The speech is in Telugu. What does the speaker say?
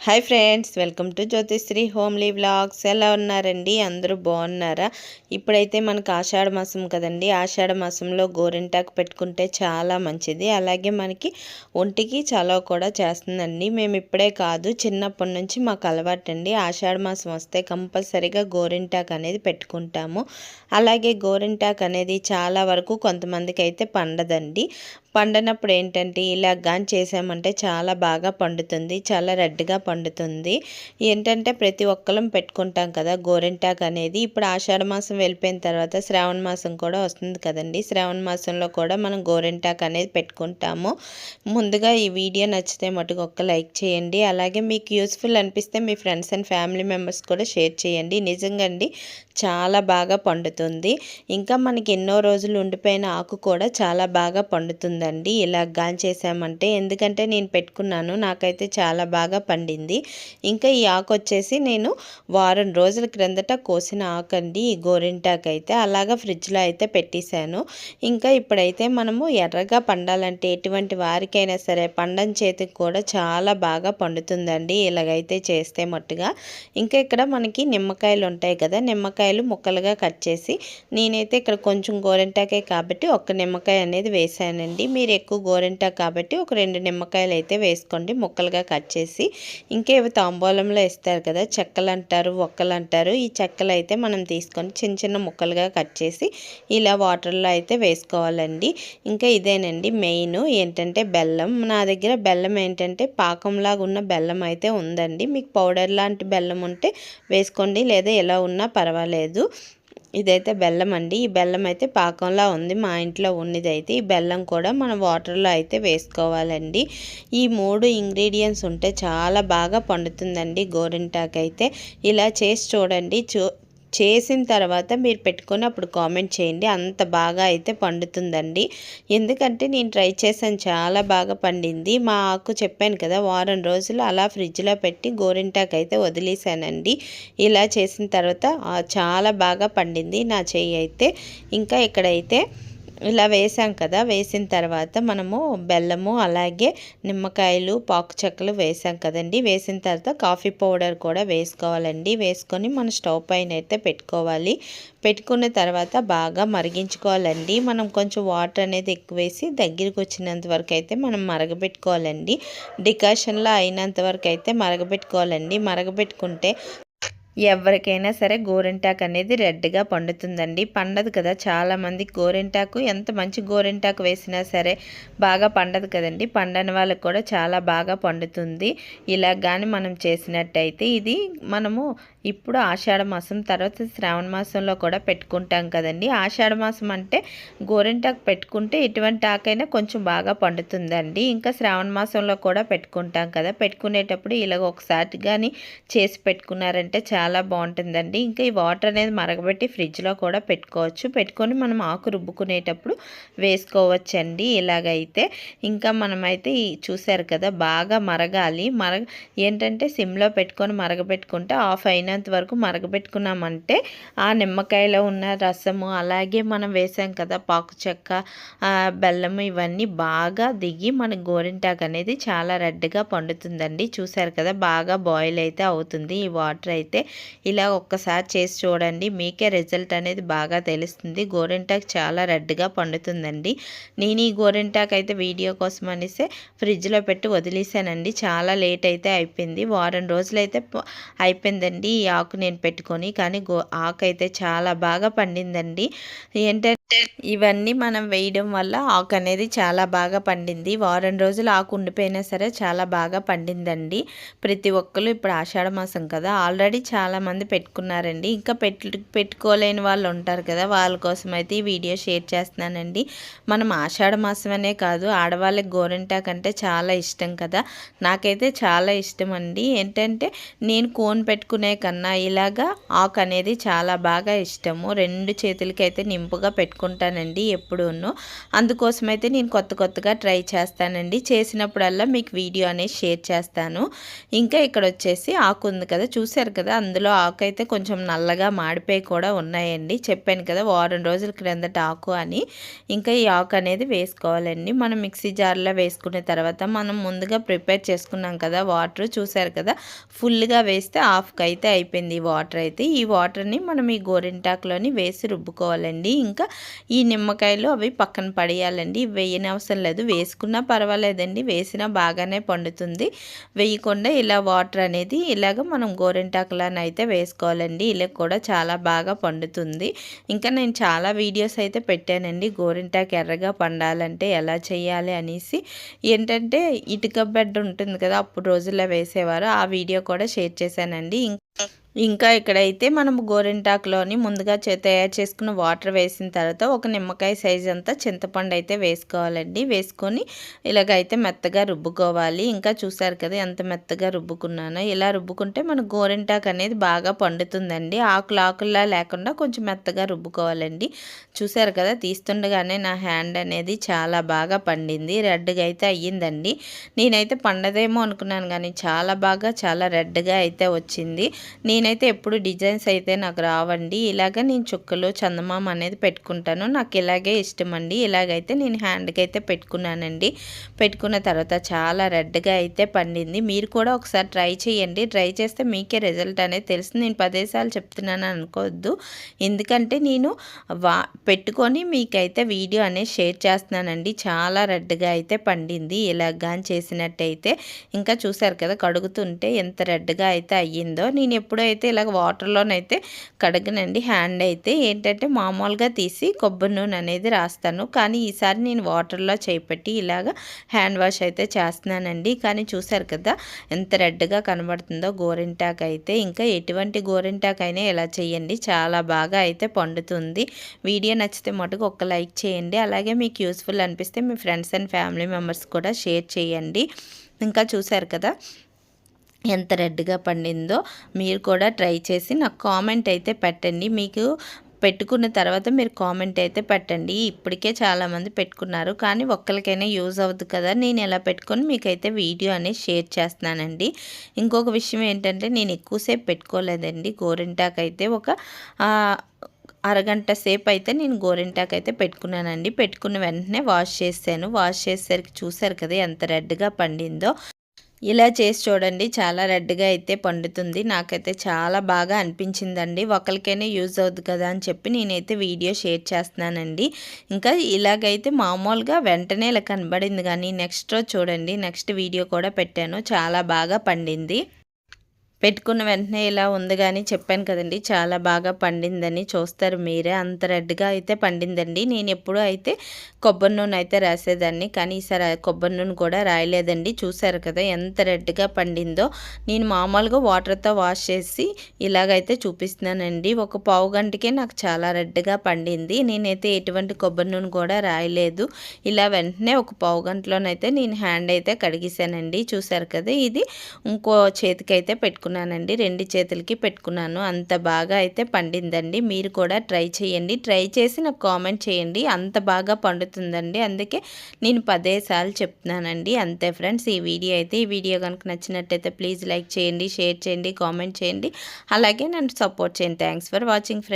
Hi friends welcome to Jyothisri homely vlogs. ఎలా ఉన్నారండి? అందరూ బాగున్నారా? ఇప్పుడైతే మనకు ఆషాఢ మాసం కదండి. ఆషాఢ మాసంలో గోరింటాకు పెట్టుకుంటే చాలా మంచిది. అలాగే మనకి ఒంటికి చాలా కూడా చేస్తుందండి. మేము ఇప్పుడే కాదు చిన్నప్పటి నుంచి మాకు అలవాటు అండి ఆషాఢ మాసం వస్తే కంపల్సరీగా గోరింటాకు అనేది పెట్టుకుంటాము. అలాగే గోరింటాకు అనేది చాలా వరకు కొంతమందికి అయితే పండదండి. పండనప్పుడు ఏంటంటే ఇలా గాని చేసామంటే చాలా బాగా పండుతుంది. చాలా రెడ్గా పండుతుంది. ఏంటంటే ప్రతి ఒక్కరం పెట్టుకుంటాం కదా గోరింటాకు అనేది. ఇప్పుడు ఆషాఢ మాసం వెళ్ళిపోయిన తర్వాత శ్రావణ మాసం కూడా వస్తుంది కదండి. శ్రావణ మాసంలో కూడా మనం గోరింటాకు అనేది పెట్టుకుంటాము. ముందుగా ఈ వీడియో నచ్చితే మటుకు ఒక్క లైక్ చేయండి. అలాగే మీకు యూస్ఫుల్ అనిపిస్తే మీ ఫ్రెండ్స్ అండ్ ఫ్యామిలీ మెంబర్స్ కూడా షేర్ చేయండి. నిజంగా అండి చాలా బాగా పండుతుంది. ఇంకా మనకి ఎన్నో రోజులు ఉండిపోయిన ఆకు కూడా చాలా బాగా పండుతుందండి. ఇలా గాన్ చేసామంటే ఎందుకంటే నేను పెట్టుకున్నాను. నాకైతే చాలా బాగా పండింది. ఇంకా ఈ ఆకు వచ్చేసి నేను వారం రోజుల క్రిందట కోసిన ఆకు అండి ఈ గోరింటాకు అయితే అలాగా ఫ్రిడ్జ్లో అయితే పెట్టేశాను. ఇంకా ఇప్పుడైతే మనము ఎర్రగా పండాలంటే ఎటువంటి వారికైనా సరే పండని చేతికి కూడా చాలా బాగా పండుతుందండి. ఇలాగైతే చేస్తే మట్టుగా. ఇంకా ఇక్కడ మనకి నిమ్మకాయలు ఉంటాయి కదా నిమ్మకాయలు ముక్కలుగా కట్ చేసి నేనైతే ఇక్కడ కొంచెం గోరింటాకే కాబట్టి ఒక నిమ్మకాయ అనేది వేసానండి మీరు ఎక్కువ గోరింటా కాబట్టి ఒక రెండు నిమ్మకాయలు అయితే వేసుకోండి ముక్కలుగా కట్ చేసి. ఇంకేవి తాంబూలంలో ఇస్తారు కదా చెక్కలు అంటారు ఒక్కలు అంటారు ఈ చెక్కలు అయితే మనం తీసుకొని చిన్న చిన్న ముక్కలుగా కట్ చేసి ఇలా వాటర్లో అయితే వేసుకోవాలండి. ఇంకా ఇదేనండి మెయిన్. ఏంటంటే బెల్లం. నా దగ్గర బెల్లం ఏంటంటే పాకంలాగా ఉన్న బెల్లం అయితే ఉందండి. మీకు పౌడర్ లాంటి బెల్లం ఉంటే వేసుకోండి లేదా ఎలా ఉన్నా పర్వాలేదు. ఇదైతే బెల్లం అండి. ఈ బెల్లం అయితే పాకంలా ఉంది. మా ఇంట్లో ఉన్నది అయితే ఈ బెల్లం కూడా మనం వాటర్లో అయితే వేసుకోవాలండి. ఈ మూడు ఇంగ్రీడియంట్స్ ఉంటే చాలా బాగా పండుతుందండి గోరింటాకైతే. ఇలా చేసి చూడండి. చూ చేసిన తర్వాత మీరు పెట్టుకొని అప్పుడు కామెంట్ చేయండి. అంత బాగా అయితే పండుతుందండి. ఎందుకంటే నేను ట్రై చేశాను. చాలా బాగా పండింది. మా ఆకు చెప్పాను కదా వారం రోజులు అలా ఫ్రిడ్జ్లో పెట్టి గోరింటాకు అయితే వదిలేసానండి ఇలా చేసిన తర్వాత చాలా బాగా పండింది నా చెయ్యి అయితే. ఇంకా ఇక్కడైతే ఇలా వేసాం కదా వేసిన తర్వాత మనము బెల్లము అలాగే నిమ్మకాయలు పాకు చెక్కలు వేసాం కదండి. వేసిన తర్వాత కాఫీ పౌడర్ కూడా వేసుకోవాలండి. వేసుకొని మన స్టవ్ పైన అయితే పెట్టుకోవాలి. పెట్టుకున్న తర్వాత బాగా మరిగించుకోవాలండి. మనం కొంచెం వాటర్ అనేది ఎక్కువ వేసి దగ్గరికి వచ్చినంత వరకు అయితే మనం మరగబెట్టుకోవాలండి. డికాషన్లో అయినంత వరకు అయితే మరగబెట్టుకోవాలండి. మరగబెట్టుకుంటే ఎవరికైనా సరే గోరింటాకు అనేది రెడ్గా పండుతుందండి. పండదు కదా చాలామంది గోరింటాకు ఎంత మంచి గోరింటాకు వేసినా సరే బాగా పండదు కదండి. పండని వాళ్ళకి కూడా చాలా బాగా పండుతుంది. ఇలా కానీ మనం చేసినట్టయితే ఇది మనము ఇప్పుడు ఆషాఢ మాసం తర్వాత శ్రావణ మాసంలో కూడా పెట్టుకుంటాం కదండి. ఆషాఢ మాసం అంటే గోరింటాకు పెట్టుకుంటే ఎటువంటి ఆకైనా కొంచెం బాగా పండుతుందండి. ఇంకా శ్రావణ మాసంలో కూడా పెట్టుకుంటాం కదా. పెట్టుకునేటప్పుడు ఇలాగ ఒకసారి కానీ చేసి పెట్టుకున్నారంటే చాలా చాలా బాగుంటుందండి. ఇంకా ఈ వాటర్ అనేది మరగబెట్టి ఫ్రిడ్జ్లో కూడా పెట్టుకోవచ్చు. పెట్టుకొని మనం ఆకు రుబ్బుకునేటప్పుడు వేసుకోవచ్చండి ఇలాగైతే. ఇంకా మనమైతే చూసారు కదా బాగా మరగాలి. మరగ ఏంటంటే సిమ్లో పెట్టుకొని మరగబెట్టుకుంటే ఆఫ్ అయినంత వరకు మరగబెట్టుకున్నామంటే ఆ నిమ్మకాయలో ఉన్న రసము అలాగే మనం వేసాం కదా పాకు చెక్క బెల్లము ఇవన్నీ బాగా దిగి మన గోరింటాకు అనేది చాలా రెడ్గా పండుతుందండి. చూసారు కదా బాగా బాయిల్ అయితే అవుతుంది ఈ వాటర్ అయితే. ఇలా ఒక్కసారి చేసి చూడండి. మీకే రిజల్ట్ అనేది బాగా తెలుస్తుంది. గోరింటాకు చాలా రెడ్గా పండుతుందండి. నేను ఈ గోరింటాకు అయితే వీడియో కోసం అనేసి ఫ్రిడ్జ్లో పెట్టి వదిలేసానండి. చాలా లేట్ అయితే అయిపోయింది. వారం రోజులు అయితే అయిపోయిందండి ఈ ఆకు నేను పెట్టుకొని. కానీ గో ఆకు అయితే చాలా బాగా పండిందండి. ఏంటంటే ఇవన్నీ మనం వేయడం వల్ల ఆకు అనేది చాలా బాగా పండింది. వారం రోజులు ఆకు ఉండిపోయినా సరే చాలా బాగా పండిందండి. ప్రతి ఒక్కరు ఇప్పుడు ఆషాఢ మాసం కదా ఆల్రెడీ చాలామంది పెట్టుకున్నారండి. ఇంకా పెట్టు పెట్టుకోలేని వాళ్ళు ఉంటారు కదా వాళ్ళ కోసం అయితే ఈ వీడియో షేర్ చేస్తున్నానండి. మనం ఆషాఢ మాసం అనే కాదు ఆడవాళ్ళకి గోరింటాకు అంటే చాలా ఇష్టం కదా. నాకైతే చాలా ఇష్టం అండి. ఏంటంటే నేను కోన్ పెట్టుకునే కన్నా ఇలాగా ఆకు అనేది చాలా బాగా ఇష్టము. రెండు చేతులకి అయితే నింపుగా పెట్టు పెట్టుకుంటానండి ఎప్పుడూను. అందుకోసమైతే నేను కొత్త కొత్తగా ట్రై చేస్తానండి. చేసినప్పుడల్లా మీకు వీడియో అనేది షేర్ చేస్తాను. ఇంకా ఇక్కడ వచ్చేసి ఆకు ఉంది కదా చూశారు కదా అందులో ఆకు అయితే కొంచెం నల్లగా మాడిపోయి కూడా ఉన్నాయండి. చెప్పాను కదా వారం రోజుల క్రిందట ఆకు అని. ఇంకా ఈ ఆకు అనేది వేసుకోవాలండి. మనం మిక్సీ జార్లో వేసుకున్న తర్వాత మనం ముందుగా ప్రిపేర్ చేసుకున్నాం కదా వాటర్ చూసారు కదా ఫుల్గా వేస్తే హాఫ్కి అయితే అయిపోయింది ఈ వాటర్ అయితే. ఈ వాటర్ని మనం ఈ గోరింటాకులోని వేసి రుబ్బుకోవాలండి. ఇంకా ఈ నిమ్మకాయలు అవి పక్కన పడేయాలండి. వేయని అవసరం లేదు. వేసుకున్నా పర్వాలేదండి. వేసినా బాగానే పండుతుంది. వేయకుండా ఇలా వాటర్ అనేది ఇలాగ మనం గోరింటాకులను అయితే వేసుకోవాలండి. ఇలా కూడా చాలా బాగా పండుతుంది. ఇంకా నేను చాలా వీడియోస్ అయితే పెట్టానండి. గోరింటాకు ఎర్రగా పండాలంటే ఎలా చేయాలి అనేసి. ఏంటంటే ఇటుక బెడ్ ఉంటుంది కదా అప్పుడు రోజుల్లో వేసేవారు. ఆ వీడియో కూడా షేర్ చేశానండి. ఇంకా ఇక్కడైతే మనం గోరింటాకులోని ముందుగా తయారు చేసుకున్న వాటర్ వేసిన తర్వాత ఒక నిమ్మకాయ సైజ్ అంతా చింతపండు అయితే వేసుకోవాలండి. వేసుకొని ఇలాగైతే మెత్తగా రుబ్బుకోవాలి. ఇంకా చూసారు కదా ఎంత మెత్తగా రుబ్బుకున్నానో. ఇలా రుబ్బుకుంటే మన గోరింటాకు అనేది బాగా పండుతుందండి. ఆకులు ఆకుల్లా లేకుండా కొంచెం మెత్తగా రుబ్బుకోవాలండి. చూసారు కదా తీస్తుండగానే నా హ్యాండ్ అనేది చాలా బాగా పండింది. రెడ్గా అయితే అయ్యిందండి. నేనైతే పండదేమో అనుకున్నాను కానీ చాలా బాగా చాలా రెడ్గా అయితే వచ్చింది. నేను నేనైతే ఎప్పుడు డిజైన్స్ అయితే నాకు రావండి. ఇలాగ నేను చుక్కలు చందమామ అనేది పెట్టుకుంటాను. నాకు ఇలాగే ఇష్టం అండి ఇలాగైతే నేను హ్యాండ్కి అయితే పెట్టుకున్నానండి. పెట్టుకున్న తర్వాత చాలా రెడ్గా అయితే పండింది. మీరు కూడా ఒకసారి ట్రై చేయండి. ట్రై చేస్తే మీకే రిజల్ట్ అనేది తెలుసు నేను పదేసార్లు చెప్తున్నాను అనుకోవద్దు. ఎందుకంటే నేను వా పెట్టుకొని మీకైతే వీడియో అనేది షేర్ చేస్తున్నానండి. చాలా రెడ్గా అయితే పండింది. ఇలాగా చేసినట్టయితే. ఇంకా చూసారు కదా కడుగుతుంటే ఎంత రెడ్గా అయితే అయ్యిందో. నేను ఎప్పుడైతే అయితే ఇలాగ వాటర్లోనైతే కడగనండి. హ్యాండ్ అయితే ఏంటంటే మామూలుగా తీసి కొబ్బరి నూనె అనేది రాస్తాను. కానీ ఈసారి నేను వాటర్లో చేపట్టి ఇలాగ హ్యాండ్ వాష్ అయితే చేస్తున్నానండి. కానీ చూసారు కదా ఎంత రెడ్గా కనబడుతుందో గోరింటాక్ అయితే. ఇంకా ఎటువంటి గోరింటాక్ అయినా ఇలా చేయండి చాలా బాగా అయితే పండుతుంది. వీడియో నచ్చితే మటుకు ఒక లైక్ చేయండి. అలాగే మీకు యూస్ఫుల్ అనిపిస్తే మీ ఫ్రెండ్స్ అండ్ ఫ్యామిలీ మెంబర్స్ కూడా షేర్ చేయండి. ఇంకా చూసారు కదా ఎంత రెడ్గా పండిందో మీరు కూడా ట్రై చేసి నాకు కామెంట్ అయితే పెట్టండి. మీకు పెట్టుకున్న తర్వాత మీరు కామెంట్ అయితే పెట్టండి. ఇప్పటికే చాలామంది పెట్టుకున్నారు కానీ ఒక్కరికైనా యూజ్ అవుతుంది కదా. నేను ఎలా పెట్టుకొని మీకైతే వీడియో అనేది షేర్ చేస్తున్నానండి. ఇంకొక విషయం ఏంటంటే నేను ఎక్కువసేపు పెట్టుకోలేదండి. గోరింటాకైతే అయితే ఒక అరగంట సేపు అయితే నేను గోరింటాకు అయితే పెట్టుకున్నానండి. పెట్టుకున్న వెంటనే వాష్ చేశాను. వాష్ చేసేసరికి చూసారు కదా ఎంత రెడ్గా పండిందో. ఇలా చేసి చూడండి చాలా రెడ్గా అయితే పండుతుంది. నాకైతే చాలా బాగా అనిపించిందండి. ఒకరికైనా యూజ్ అవుద్ది కదా అని చెప్పి నేనైతే వీడియో షేర్ చేస్తున్నానండి. ఇంకా ఇలాగైతే మామూలుగా వెంటనే ఇలా కనబడింది కానీ నెక్స్ట్ రోజు చూడండి నెక్స్ట్ వీడియో కూడా పెట్టాను. చాలా బాగా పండింది. పెట్టుకున్న వెంటనే ఇలా ఉంది కానీ చెప్పాను కదండి చాలా బాగా పండిందని చూస్తారు మీరే. అంత రెడ్గా అయితే పండిందండి. నేను ఎప్పుడూ అయితే కొబ్బరి నూనె అయితే రాసేదాన్ని కానీ ఈసారి కొబ్బరి నూనె కూడా రాయలేదండి. చూసారు కదా ఎంత రెడ్గా పండిందో. నేను మామూలుగా వాటర్తో వాష్ చేసి ఇలాగైతే చూపిస్తున్నానండి. ఒక పావు గంటకే నాకు చాలా రెడ్గా పండింది. నేనైతే ఎటువంటి కొబ్బరి నూనె కూడా రాయలేదు. ఇలా వెంటనే ఒక పావు గంటలోనైతే నేను హ్యాండ్ అయితే కడిగేశానండి. చూసారు కదా ఇది. ఇంకో చేతికైతే పెట్టుకున్నాను. పెట్టుకున్నానండి రెండు చేతులకి పెట్టుకున్నాను. అంత బాగా అయితే పండిందండి. మీరు కూడా ట్రై చేయండి. ట్రై చేసి నాకు కామెంట్ చేయండి. అంత బాగా పండుతుందండి. అందుకే నేను పదేసార్లు చెప్తున్నానండి. అంతే ఫ్రెండ్స్ ఈ వీడియో అయితే ఈ వీడియో కనుక నచ్చినట్టయితే ప్లీజ్ లైక్ చేయండి షేర్ చేయండి కామెంట్ చేయండి. అలాగే నన్ను సపోర్ట్ చేయండి. Thanks for watching friends.